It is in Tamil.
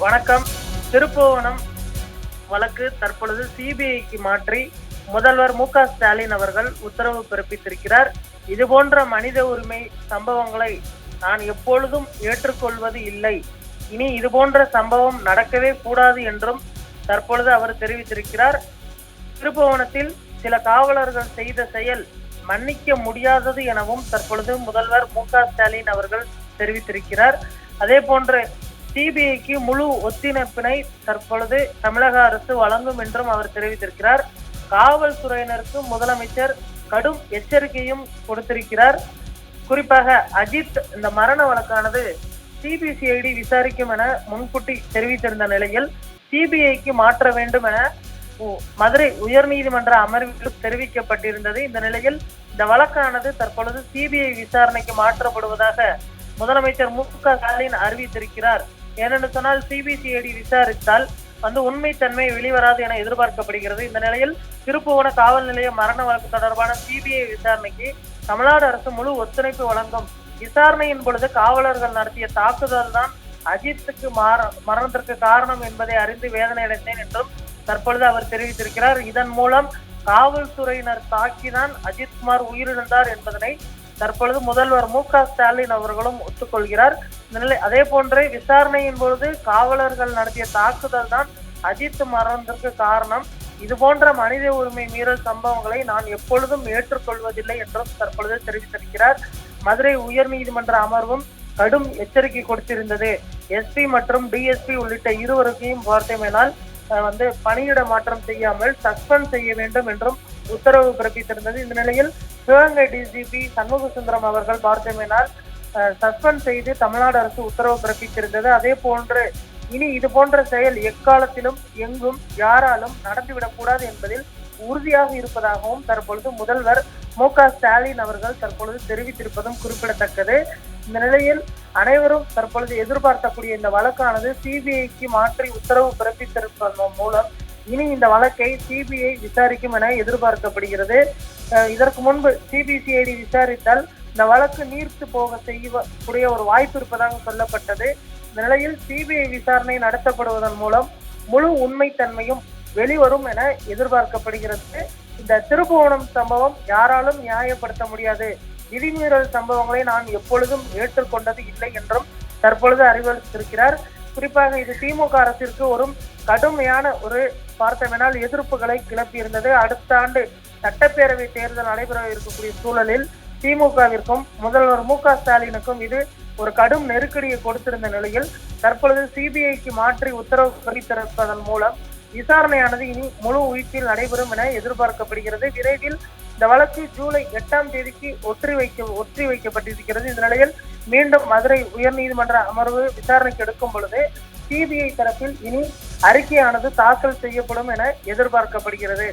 வணக்கம். திருப்புவனம் வழக்கு தற்பொழுது சிபிஐக்கு மாற்றி முதல்வர் மு க ஸ்டாலின் அவர்கள் உத்தரவு பிறப்பித்திருக்கிறார். இது போன்ற மனித உரிமை சம்பவங்களை நான் எப்பொழுதும் ஏற்றுக்கொள்வது இல்லை. இனி இது போன்ற சம்பவம் நடக்கவே கூடாது என்றும் தற்பொழுது அவர் தெரிவித்திருக்கிறார். திருப்புவனத்தில் சில காவலர்கள் செய்த செயல் மன்னிக்க முடியாதது எனவும் தற்பொழுது முதல்வர் மு க ஸ்டாலின் அவர்கள் தெரிவித்திருக்கிறார். அதே போன்று சிபிஐக்கு முழு ஒத்திணைப்பினை தற்பொழுது தமிழக அரசு வழங்கும் என்றும் அவர் தெரிவித்திருக்கிறார். காவல்துறையினருக்கு முதலமைச்சர் கடும் எச்சரிக்கையும் கொடுத்திருக்கிறார். குறிப்பாக அஜித் இந்த மரண வழக்கானது சிபிசிஐடி விசாரிக்கும் என முன்கூட்டி தெரிவித்திருந்த நிலையில் சிபிஐக்கு மாற்ற வேண்டும் என உ- மதுரை உயர்நீதிமன்ற அமர்வில் தெரிவிக்கப்பட்டிருந்தது. இந்த நிலையில் இந்த வழக்கானது தற்பொழுது சிபிஐ விசாரணைக்கு மாற்றப்படுவதாக முதலமைச்சர் மு க ஸ்டாலின் அறிவித்திருக்கிறார். ஏனென்று சொன்னால் சிபிசிஐடி விசாரித்தால் வந்து உண்மைத்தன்மை வெளிவராது என எதிர்பார்க்கப்படுகிறது. இந்த நிலையில் திருப்புவன காவல் நிலைய மரண வழக்கு தொடர்பான சிபிஐ விசாரணைக்கு தமிழ்நாடு அரசு முழு ஒத்துழைப்பு வழங்கும். விசாரணையின் பொழுது காவலர்கள் நடத்திய தாக்குதல் தான் அஜித்துக்கு மரணத்திற்கு காரணம் என்பதை அறிந்து வேதனை அடைந்தேன் என்றும் தற்பொழுது அவர் தெரிவித்திருக்கிறார். இதன் மூலம் காவல்துறையினர் தாக்கிதான் அஜித்குமார் உயிரிழந்தார் என்பதனை தற்பொழுது முதல்வர் மு க ஸ்டாலின் அவர்களும் ஒத்துக்கொள்கிறார். நிலை அதே போன்றே விசாரணையின் பொழுது காவலர்கள் நடத்திய தாக்குதல் தான் அஜித் மரணத்திற்கு காரணம். இது போன்ற மனித உரிமை மீறல் சம்பவங்களை நான் எப்பொழுதும் ஏற்றுக்கொள்வதில்லை என்றும் தற்பொழுது தெரிவித்திருக்கிறார். மதுரை உயர் நீதிமன்ற அமர்வும் கடும் எச்சரிக்கை கொடுத்திருந்தது. எஸ்பி மற்றும் டிஎஸ்பி உள்ளிட்ட இருவருக்கையும் வார்த்தைமையினால் வந்து பணியிட மாற்றம் செய்யாமல் சஸ்பெண்ட் செய்ய வேண்டும் என்றும் உத்தரவு பிறப்பித்திருந்தது. இந்த நிலையில் சிவகங்கை டிஜிபி சண்முக சுந்தரம் அவர்கள் பார்த்தமையினால் சஸ்பெண்ட் செய்து தமிழ்நாடு அரசு உத்தரவு பிறப்பித்திருந்தது. அதே போன்று இனி இது போன்ற செயல் எக்காலத்திலும் எங்கும் யாராலும் நடந்துவிடக் கூடாது என்பதில் உறுதியாக இருப்பதாகவும் தற்பொழுது முதல்வர் மு க ஸ்டாலின் அவர்கள் தற்பொழுது தெரிவித்திருப்பதும் குறிப்பிடத்தக்கது. இந்த நிலையில் அனைவரும் தற்பொழுது எதிர்பார்க்கக்கூடிய இந்த வழக்கானது சிபிஐக்கு மாற்றி உத்தரவு பிறப்பித்திருப்பதன் மூலம் இனி இந்த வழக்கை சிபிஐ விசாரிக்கும் என எதிர்பார்க்கப்படுகிறது. இதற்கு முன்பு சிபிசிஐடி விசாரித்தால் இந்த வழக்கு நீர்த்து போக செய்யக்கூடிய ஒரு வாய்ப்பு இருப்பதாக சொல்லப்பட்டது. இந்த நிலையில் சிபிஐ விசாரணை நடத்தப்படுவதன் மூலம் முழு உண்மைத்தன்மையும் வெளிவரும் என எதிர்பார்க்கப்படுகிறது. இந்த திருப்புவனம் சம்பவம் யாராலும் நியாயப்படுத்த முடியாது. விதிமீறல் சம்பவங்களை நான் எப்பொழுதும் ஏற்றுக்கொண்டது இல்லை என்றும் தற்பொழுது அறிவுறுத்திருக்கிறார் குறிப்பாக இது திமுக அரசிற்கு ஒரு கடுமையான ஒரு பார்த்தமெனால் எதிர்ப்புகளை கிளப்பியிருந்தது. அடுத்த ஆண்டு சட்டப்பேரவை தேர்தல் நடைபெற இருக்கக்கூடிய சூழலில் திமுகவிற்கும் முதல்வர் மு க ஸ்டாலினுக்கும் இது ஒரு கடும் நெருக்கடியை கொடுத்திருந்த நிலையில் தற்பொழுது சிபிஐக்கு மாற்றி உத்தரவு பிறப்பித்திருப்பதன் மூலம் விசாரணையானது இனி முழு உயிர்ப்பில் நடைபெறும் என எதிர்பார்க்கப்படுகிறது. விரைவில் இந்த வழக்கு ஜூலை எட்டாம் தேதிக்கு ஒற்றி வைக்க ஒற்றி வைக்கப்பட்டிருக்கிறது. இந்த நிலையில் மீண்டும் மதுரை உயர்நீதிமன்ற அமர்வு விசாரணைக்கு எடுக்கும் பொழுது சிபிஐ தரப்பில் இனி அறிக்கையானது தாக்கல் செய்யப்படும் என எதிர்பார்க்கப்படுகிறது.